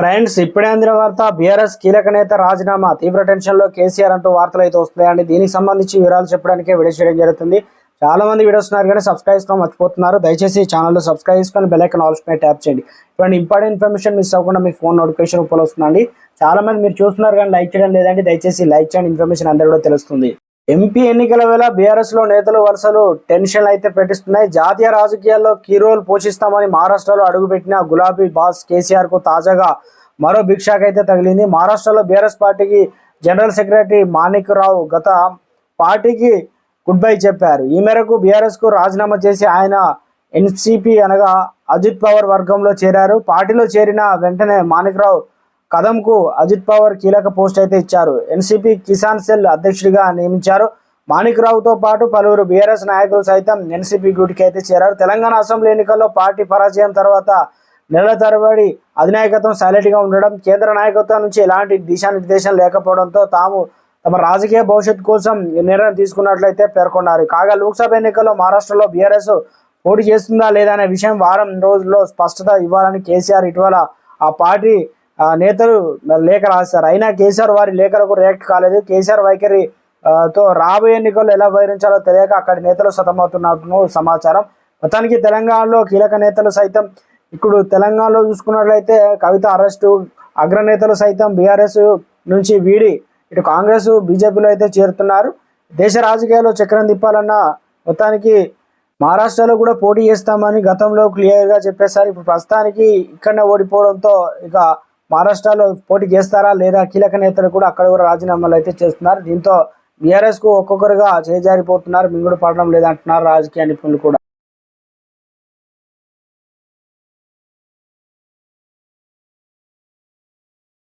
Friends ఇప్పుడే అందిన వార్త బీఆర్ఎస్ కీలక నేత రాజీనామా. తీవ్ర టెన్షన్లో కేసీఆర్ అంటూ వార్తలు అయితే వస్తున్నాయండి. దీనికి సంబంధించి వివరాలు చెప్పడానికే వీడియో చేయడం జరుగుతుంది. చాలా మంది వీడియోస్ ఉన్నారు కానీ సబ్స్క్రైబ్ చేసుకోవడం మర్చిపోతున్నారు. దయచేసి ఛానల్లో సబ్స్క్రైబ్ చేసుకొని బెల్లైకన్ ఆల్స్ పై ట్యాప్ చేయండి. ఇటువంటి ఇంపార్టెంట్ ఇన్ఫర్మేషన్ మిస్ అవ్వకుండా మీ ఫోన్ నోటిఫికేషన్ రూపంలో వస్తుందండి. చాలా మంది మీరు చూస్తున్నారు కానీ లైక్ చేయడం లేదండి. దయచేసి లైక్ చేయండి. ఇన్ఫర్మేషన్ అందరూ కూడా తెలుస్తుంది. ఎంపీ ఎన్నికల వేళ బీఆర్ఎస్లో నేతలు వరుసలు టెన్షన్ అయితే పెట్టిస్తున్నాయి. జాతీయ రాజకీయాల్లో కీ రోల్ పోషిస్తామని మహారాష్ట్రలో అడుగుపెట్టిన గులాబీ బాస్ కేసీఆర్కు తాజాగా మరో భిక్షాకైతే అయితే తగిలింది. మహారాష్ట్రలో బీఆర్ఎస్ పార్టీకి జనరల్ సెక్రటరీ మాణిక్ రావు గత పార్టీకి గుడ్ బై చెప్పారు. ఈ మేరకు బీఆర్ఎస్కు రాజీనామా చేసి ఆయన ఎన్సిపి అనగా అజిత్ పవర్ వర్గంలో చేరారు. పార్టీలో చేరిన వెంటనే మాణిక్ రావు కదంకు అజిత్ పవార్ కీలక పోస్ట్ అయితే ఇచ్చారు. ఎన్సీపీ కిసాన్ సెల్ అధ్యక్షుడిగా నియమించారు. మాణిక్ రావుతో పాటు పలువురు బీఆర్ఎస్ నాయకులు సైతం ఎన్సీపీ గూటికి అయితే చేరారు. తెలంగాణ అసెంబ్లీ ఎన్నికల్లో పార్టీ పరాజయం తర్వాత నెలల తరబడి అధినాయకత్వం సైలెంట్గా ఉండడం కేంద్ర నాయకత్వం నుంచి ఎలాంటి దిశానిర్దేశం లేకపోవడంతో తాము తమ రాజకీయ భవిష్యత్తు కోసం నిర్ణయం తీసుకున్నట్లయితే పేర్కొన్నారు. కాగా లోక్సభ ఎన్నికల్లో మహారాష్ట్రలో బీఆర్ఎస్ పోటీ చేస్తుందా లేదా అనే విషయం వారం రోజుల్లో స్పష్టత ఇవ్వాలని కేసీఆర్ ఇటీవల ఆ పార్టీ నేతలు లేఖ రాశారు. అయినా కేసీఆర్ వారి లేఖలకు రియాక్ట్ కాలేదు. కేసీఆర్ వైఖరి తో రాబోయే ఎన్నికల్లో ఎలా బహిరించాలో తెలియక అక్కడి నేతలు సతమవుతున్నట్టు సమాచారం. మొత్తానికి తెలంగాణలో కీలక నేతలు సైతం ఇప్పుడు తెలంగాణలో చూసుకున్నట్లయితే కవిత అరెస్టు అగ్రనేతలు సైతం బీఆర్ఎస్ నుంచి వీడి ఇటు కాంగ్రెస్ బీజేపీలో అయితే చేరుతున్నారు. దేశ రాజకీయాల్లో చక్రం తిప్పాలన్న మొత్తానికి మహారాష్ట్రలో కూడా పోటీ చేస్తామని గతంలో క్లియర్గా చెప్పేశారు. ఇప్పుడు ప్రస్తుతానికి ఇక్కడనే ఓడిపోవడంతో ఇక మహారాష్ట్రలో పోటీ చేస్తారా లేదా కీలక నేతలు కూడా అక్కడ కూడా రాజీనామాలు అయితే చేస్తున్నారు. దీంతో బీఆర్ఎస్కు ఒక్కొక్కరుగా చేజారిపోతున్నారు. మింగుడు పడడం లేదంటున్నారు రాజకీయ నిపుణులు కూడా.